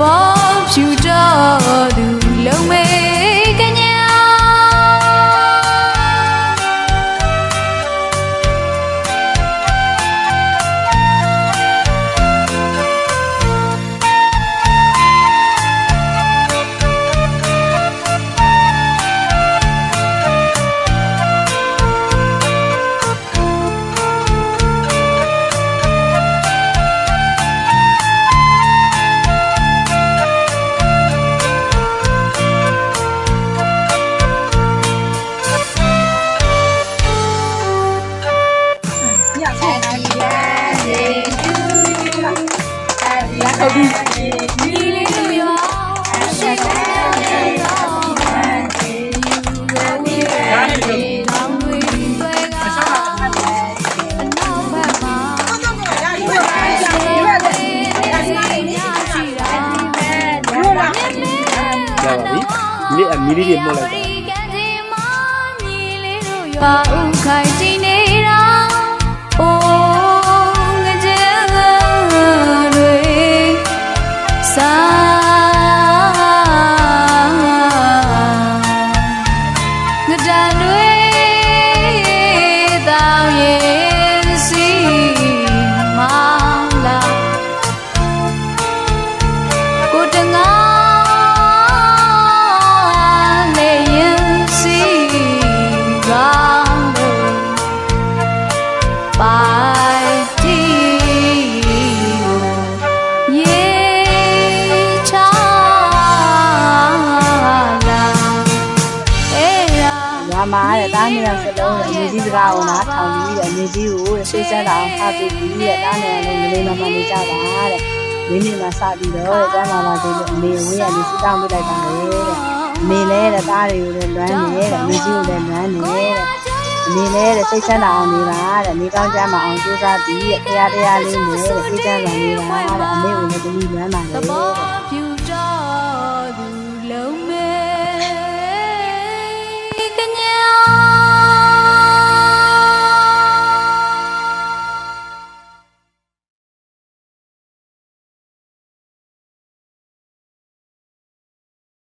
ဘောဖြူတော့ မီးလေးတွေမှုတ်လိုက်ပါပါဥခိုင်တီနေ မာတဲ့တားနေရစလုံးအမေကြီးစကားကိုနားထောင်ပြီးတဲ့အမေကြီးကိုရှေ့ဆက်လာအောင်ဖားပေးပြီးတဲ့တားနေရလုံးငလေးမမနေကြပါတဲ့မင်းနဲ့မှစပြီးတော့တဲ့ကျမ်းမာပါစေလို့အမေဝင်းရလေးစတောင်းပေးလိုက်ပါလေတဲ့အမေလည်းတဲ့တားတွေကိုလည်းလွမ်းနေတဲ့အမေကြီးကိုလည်းလွမ်းနေတဲ့အမေလည်းတဲ့စိတ်ချမ်းသာအောင်နေပါတဲ့အမေကောင်းကျမ်းမာအောင်ကြိုးစားပြီးတဲ့တရားတရားလေးနဲ့တဲ့စိတ်ချမ်းသာနေပါတဲ့အမေကိုလည်းတမီးလွမ်းပါလေတဲ့